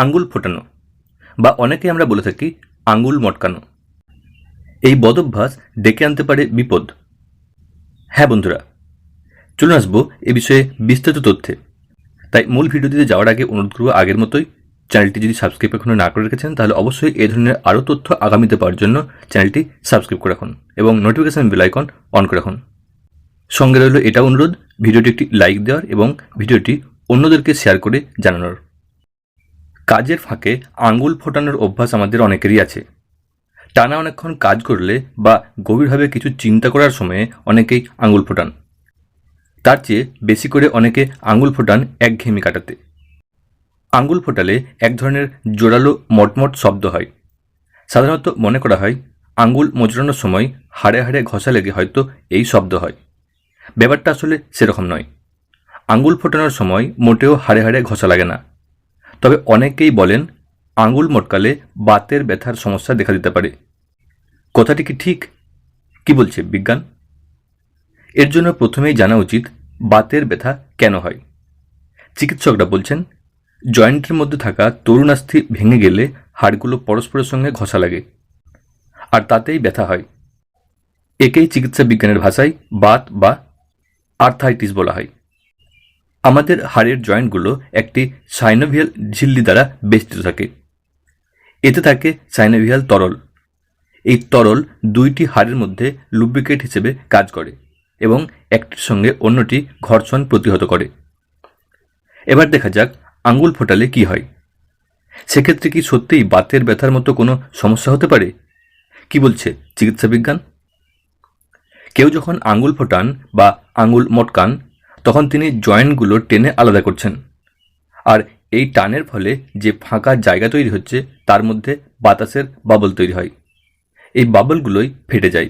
আঙ্গুল ফোটানো বা অনেকে আমরা বলে থাকি আঙ্গুল মটকানো। এই বদভ্যাস ডেকে আনতে পারে বিপদ। হ্যাঁ বন্ধুরা চলে আসব এ বিষয়ে বিস্তারিত তথ্যে। তাই মূল ভিডিওটিতে যাওয়ার আগে অনুরোধ করব আগের মতোই চ্যানেলটি যদি সাবস্ক্রাইব এখনও না করে রেখেছেন, তাহলে অবশ্যই এই ধরনের আরও তথ্য আগামীতে পাওয়ার জন্য চ্যানেলটি সাবস্ক্রাইব করে রাখুন এবং নোটিফিকেশান বেল আইকন অন করে রাখুন। সঙ্গে রইল এটা অনুরোধ ভিডিওটি একটি লাইক দেওয়ার এবং ভিডিওটি অন্যদেরকে শেয়ার করে জানানোর। কাজের ফাঁকে আঙ্গুল ফোটানোর অভ্যাস আমাদের অনেকেরই আছে। টানা অনেকক্ষণ কাজ করলে বা গভীরভাবে কিছু চিন্তা করার সময়ে অনেকেই আঙ্গুল ফোটান। তার চেয়ে বেশি করে অনেকে আঙ্গুল ফোটান একঘেয়েমি কাটাতে। আঙ্গুল ফোটালে এক ধরনের জোরালো মটমট শব্দ হয়। সাধারণত মনে করা হয়, আঙ্গুল মোচড়ানোর সময় হাড়ে হাড়ে ঘষা লেগে হয়তো এই শব্দ হয়। ব্যাপারটা আসলে সেরকম নয়। আঙ্গুল ফোটানোর সময় মোটেও হাড়ে হাড়ে ঘষা লাগে না। তবে অনেকেই বলেন আঙুল মটকালে বাতের ব্যথার সমস্যা দেখা দিতে পারে। কথাটি কি ঠিক? কি বলছে বিজ্ঞান? এর জন্য প্রথমেই জানা উচিত বাতের ব্যথা কেন হয়। চিকিৎসকরা বলছেন, জয়েন্টের মধ্যে থাকা তরুণাস্থি ভেঙে গেলে হাড়গুলো পরস্পরের সঙ্গে ঘষা লাগে, আর তাতেই ব্যথা হয়। একেই চিকিৎসা বিজ্ঞানের ভাষায় বাত বা আর্থাইটিস বলা হয়। আমাদের হাড়ের জয়েন্টগুলো একটি সাইনোভিয়াল ঝিল্লি দ্বারা বেষ্টিত থাকে। এতে থাকে সাইনোভিয়াল তরল। এই তরল দুইটি হাড়ের মধ্যে লুব্রিকেট হিসেবে কাজ করে এবং একটির সঙ্গে অন্যটি ঘর্ষণ প্রতিহত করে। এবার দেখা যাক আঙ্গুল ফোটালে কি হয়। সেক্ষেত্রে কি সত্যিই বাতের ব্যথার মতো কোনো সমস্যা হতে পারে? কি বলছে চিকিৎসা বিজ্ঞান কেউ যখন আঙ্গুল ফোটান বা আঙ্গুল মটকান তখন তিনি জয়েন্টগুলো টেনে আলাদা করছেন। আর এই টানের ফলে যে ফাঁকা জায়গা তৈরি হচ্ছে, তার মধ্যে বাতাসের বাবল তৈরি হয়। এই বাবলগুলোই ফেটে যায়,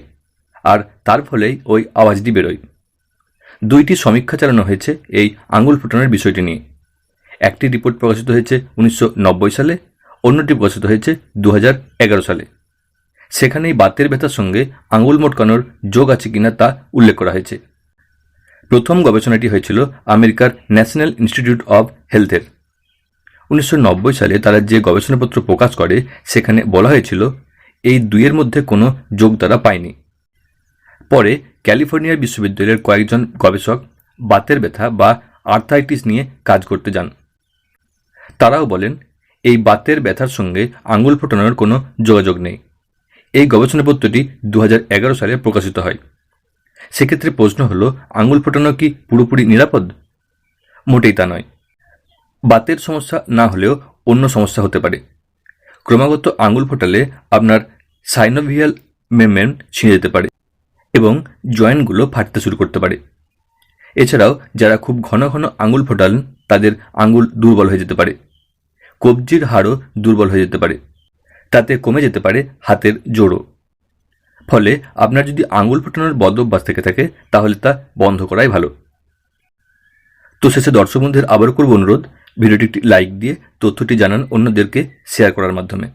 আর তার ফলেই ওই আওয়াজটি বেরোয়। দুইটি সমীক্ষা চালানো হয়েছে এই আঙুল ফোটানোর বিষয়টি নিয়ে। একটি রিপোর্ট প্রকাশিত হয়েছে উনিশশো নব্বই সালে, অন্যটি প্রকাশিত হয়েছে দু হাজার এগারো সালে। সেখানেই বাতের ব্যথার সঙ্গে আঙ্গুল মোটকানোর যোগ আছে কিনা তা উল্লেখ করা হয়েছে। প্রথম গবেষণাটি হয়েছিল আমেরিকার ন্যাশনাল ইনস্টিটিউট অব হেলথের। উনিশশো নব্বই সালে তারা যে গবেষণাপত্র প্রকাশ করে, সেখানে বলা হয়েছিল, এই দুইয়ের মধ্যে কোনো যোগ তারা পায়নি। পরে ক্যালিফোর্নিয়া বিশ্ববিদ্যালয়ের কয়েকজন গবেষক বাতের ব্যথা বা আর্থাইটিস নিয়ে কাজ করতে যান। তারাও বলেন, এই বাতের ব্যথার সঙ্গে আঙ্গুল ফোটানোর কোনো যোগাযোগ নেই। এই গবেষণাপত্রটি দু হাজার এগারো সালে প্রকাশিত হয়। সেক্ষেত্রে প্রশ্ন হলো, আঙুল ফোটানো কি পুরোপুরি নিরাপদ? মোটেই তা নয়। বাতের সমস্যা না হলেও অন্য সমস্যা হতে পারে। ক্রমাগত আঙুল ফোটালে আপনার সাইনোভিয়াল মেমব্রেন ছিঁড়ে যেতে পারে এবং জয়েন্টগুলো ফাটতে শুরু করতে পারে। এছাড়াও যারা খুব ঘন ঘন আঙুল ফোটান, তাদের আঙুল দুর্বল হয়ে যেতে পারে। কবজির হাড়ও দুর্বল হয়ে যেতে পারে। তাতে কমে যেতে পারে হাতের জোড়ও ফলে আপনার যদি আঙুল ফোটানোর বদ অভ্যাস থেকে থাকে, তাহলে তা বন্ধ করাই ভালো। তো শেষে দর্শক বন্ধুদের আবারও করব অনুরোধ। ভিডিওটি একটি লাইক দিয়ে তথ্যটি জানান অন্যদেরকে শেয়ার করার মাধ্যমে।